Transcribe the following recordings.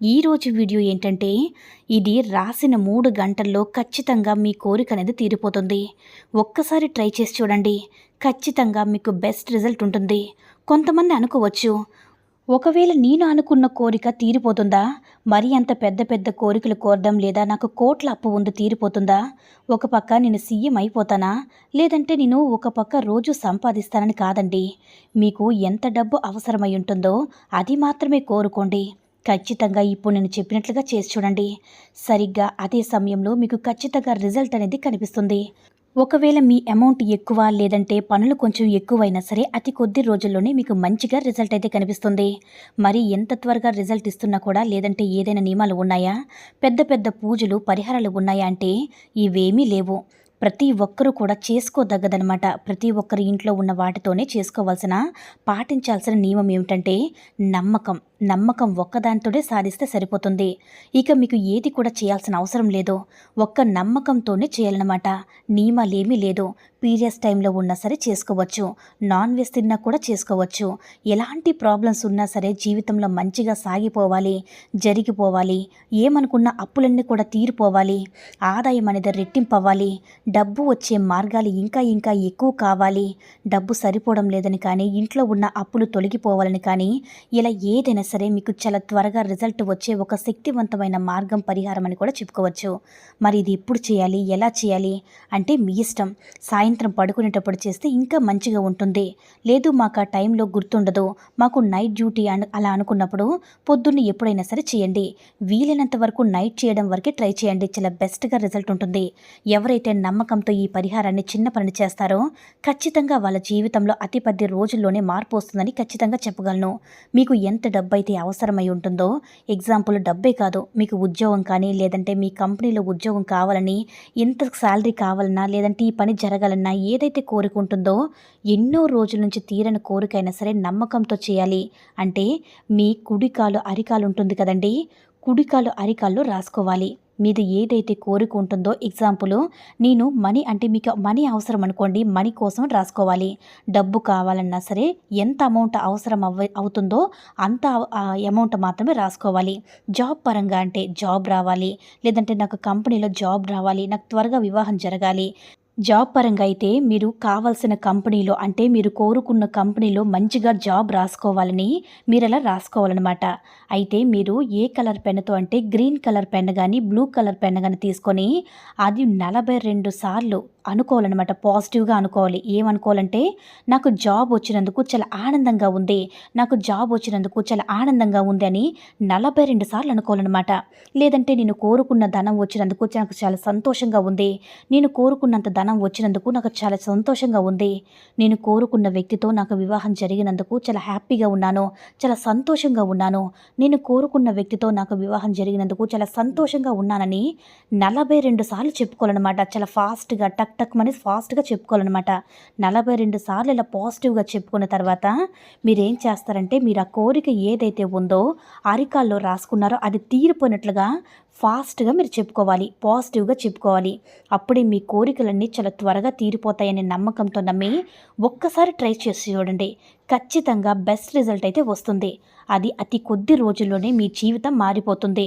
ఈరోజు వీడియో ఏంటంటే ఇది రాసిన మూడు గంటల్లో ఖచ్చితంగా మీ కోరిక అనేది తీరిపోతుంది. ఒక్కసారి ట్రై చేసి చూడండి. ఖచ్చితంగా మీకు బెస్ట్ రిజల్ట్ ఉంటుంది. కొంతమంది అనుకోవచ్చు ఒకవేళ నేను అనుకున్న కోరిక తీరిపోతుందా? మరి అంత పెద్ద పెద్ద కోరికలు కోరడం లేదా నాకు కోట్ల అప్పు ఉంది తీరిపోతుందా? ఒక పక్క నేను సీఎం అయిపోతానా? లేదంటే నేను ఒక పక్క రోజు సంపాదిస్తానని కాదండి. మీకు ఎంత డబ్బు అవసరమై ఉంటుందో అది మాత్రమే కోరుకోండి. ఖచ్చితంగా ఇప్పుడు నేను చెప్పినట్లుగా చేసి చూడండి. సరిగ్గా అదే సమయంలో మీకు ఖచ్చితంగా రిజల్ట్ అనేది కనిపిస్తుంది. ఒకవేళ మీ అమౌంట్ ఎక్కువ లేదంటే పనులు కొంచెం ఎక్కువైనా సరే అతి కొద్ది రోజుల్లోనే మీకు మంచిగా రిజల్ట్ అయితే కనిపిస్తుంది. మరి ఎంత త్వరగా రిజల్ట్ ఇస్తున్నా కూడా లేదంటే ఏదైనా నియమాలు ఉన్నాయా? పెద్ద పెద్ద పూజలు పరిహారాలు ఉన్నాయా అంటే ఇవేమీ లేవు. ప్రతి ఒక్కరూ కూడా చేసుకోదగ్గదనమాట ప్రతి ఒక్కరి ఇంట్లో ఉన్న వాటితోనే చేసుకోవాల్సిన పాటించాల్సిన నియమం ఏమిటంటే నమ్మకం. నమ్మకం ఒక్కదాంతోనే సాధిస్తే సరిపోతుంది. ఇక మీకు ఏది కూడా చేయాల్సిన అవసరం లేదు. ఒక్క నమ్మకంతోనే చేయాలన్నమాట. నియమాలేమీ లేదు. పీరియడ్స్ టైంలో ఉన్నా సరే చేసుకోవచ్చు. నాన్ వెజ్ తిన్నా కూడా చేసుకోవచ్చు. ఎలాంటి ప్రాబ్లమ్స్ ఉన్నా సరే జీవితంలో మంచిగా సాగిపోవాలి జరిగిపోవాలి. ఏమనుకున్న అప్పులన్నీ కూడా తీరిపోవాలి. ఆదాయం అనేది రెట్టింపు అవ్వాలి డబ్బు వచ్చే మార్గాలు ఇంకా ఇంకా ఎక్కువ కావాలి. డబ్బు సరిపోవడం లేదని కానీ ఇంట్లో ఉన్న అప్పులు తొలగిపోవాలని కానీ ఇలా ఏదైనా సరే మీకు చాలా త్వరగా రిజల్ట్ వచ్చే ఒక శక్తివంతమైన మార్గం పరిహారం అని కూడా చెప్పుకోవచ్చు. మరి ఇది ఎప్పుడు చేయాలి? ఎలా చేయాలి? అంటే మీ ఇష్టం. సాయంత్రం పడుకునేటప్పుడు చేస్తే ఇంకా మంచిగా ఉంటుంది. లేదు మాకు ఆ టైంలో గుర్తుండదు. మాకు నైట్ డ్యూటీ అలా అనుకున్నప్పుడు పొద్దున్న ఎప్పుడైనా సరే చేయండి. వీలైనంత వరకు నైట్ చేయడం వరకే ట్రై చేయండి. చాలా బెస్ట్గా రిజల్ట్ ఉంటుంది. ఎవరైతే నమ్మకంతో ఈ పరిహారాన్ని చిన్న పని చేస్తారో ఖచ్చితంగా వాళ్ళ జీవితంలో అతి పది రోజుల్లోనే మార్పు వస్తుందని ఖచ్చితంగా చెప్పగలను. మీకు ఎంత డబ్బు అయితే అవసరమై ఉంటుందో? ఎగ్జాంపుల్ డబ్బే కాదు. మీకు ఉద్యోగం కానీ లేదంటే మీ కంపెనీలో ఉద్యోగం కావాలని ఎంత శాలరీ కావాలన్నా లేదంటే ఈ పని జరగాలన్నా ఏదైతే కోరిక ఉంటుందో ఎన్నో రోజుల నుంచి తీరని కోరికైనా సరే నమ్మకంతో చేయాలి. అంటే మీ కుడికాలు అరికాలు ఉంటుంది కదండి? కుడికాలు అరికాళ్ళు రాసుకోవాలి. మీది ఏదైతే కోరిక ఉంటుందో ఎగ్జాంపుల్ నేను మనీ అంటే మీకు మనీ అవసరం అనుకోండి మనీ కోసం రాసుకోవాలి. డబ్బు కావాలన్నా సరే ఎంత అమౌంట్ అవసరం అవ అవుతుందో అంత అమౌంట్ మాత్రమే రాసుకోవాలి. జాబ్ పరంగా అంటే జాబ్ రావాలి. లేదంటే నాకు కంపెనీలో జాబ్ రావాలి. నాకు త్వరగా వివాహం జరగాలి. జాబ్ పరంగా అయితే మీరు కావాల్సిన కంపెనీలో అంటే మీరు కోరుకున్న కంపెనీలో మంచిగా జాబ్ రాసుకోవాలని మీరు అలా రాసుకోవాలన్నమాట. అయితే మీరు ఏ కలర్ పెన్నుతో అంటే గ్రీన్ కలర్ పెన్ కానీ బ్లూ కలర్ పెన్ కానీ తీసుకొని అది నలభై రెండు సార్లు అనుకోవాలన్నమాట. పాజిటివ్గా అనుకోవాలి. ఏమనుకోవాలంటే నాకు జాబ్ వచ్చినందుకు చాలా ఆనందంగా ఉంది. నాకు జాబ్ వచ్చినందుకు చాలా ఆనందంగా ఉంది అని నలభై రెండు సార్లు అనుకోవాలన్నమాట. లేదంటే నేను కోరుకున్న ధనం వచ్చినందుకు నాకు చాలా సంతోషంగా ఉంది. నేను కోరుకున్నంత ధనం వచ్చినందుకు నాకు చాలా సంతోషంగా ఉంది. నేను కోరుకున్న వ్యక్తితో నాకు వివాహం జరిగినందుకు చాలా హ్యాపీగా ఉన్నాను. చాలా సంతోషంగా ఉన్నాను. నేను కోరుకున్న వ్యక్తితో నాకు వివాహం జరిగినందుకు చాలా సంతోషంగా ఉన్నానని నలభై రెండు సార్లు చెప్పుకోవాలన్నమాట. చాలా ఫాస్ట్గా టక్ టక్ మని ఫాస్ట్గా చెప్పుకోవాలన్నమాట. నలభై రెండు సార్లు ఇలా పాజిటివ్గా చెప్పుకున్న తర్వాత మీరేం చేస్తారంటే మీరు ఆ కోరిక ఏదైతే ఉందో అరికాల్లో రాసుకున్నారో అది తీరిపోయినట్లుగా ఫాస్ట్గా మీరు చెప్పుకోవాలి. పాజిటివ్గా చెప్పుకోవాలి. అప్పుడే మీ కోరికలన్నీ చాలా త్వరగా తీరిపోతాయనే నమ్మకంతో నమ్మి ఒక్కసారి ట్రై చేసి చూడండి. ఖచ్చితంగా బెస్ట్ రిజల్ట్ అయితే వస్తుంది. అది అతి కొద్ది రోజుల్లోనే మీ జీవితం మారిపోతుంది.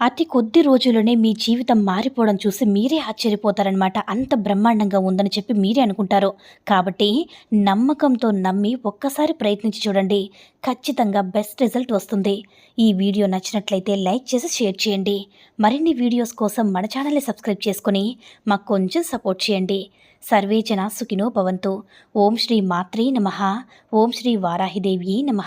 అతి కొద్ది రోజుల్లోనే మీ జీవితం మారిపోవడం చూసి మీరే ఆశ్చర్యపోతారనమాట అంత బ్రహ్మాండంగా ఉందని చెప్పి మీరే అనుకుంటారు. కాబట్టి నమ్మకంతో నమ్మి ఒక్కసారి ప్రయత్నించి చూడండి. ఖచ్చితంగా బెస్ట్ రిజల్ట్ వస్తుంది. ఈ వీడియో నచ్చినట్లయితే లైక్ చేసి షేర్ చేయండి. మరిన్ని వీడియోస్ కోసం మన ఛానల్ని సబ్స్క్రైబ్ చేసుకుని మాకు కొంచెం సపోర్ట్ చేయండి. సర్వేచన సుఖినో భవంతు. ఓం శ్రీ మాత్రే నమ. ఓం శ్రీ వారాహిదేవి నమ.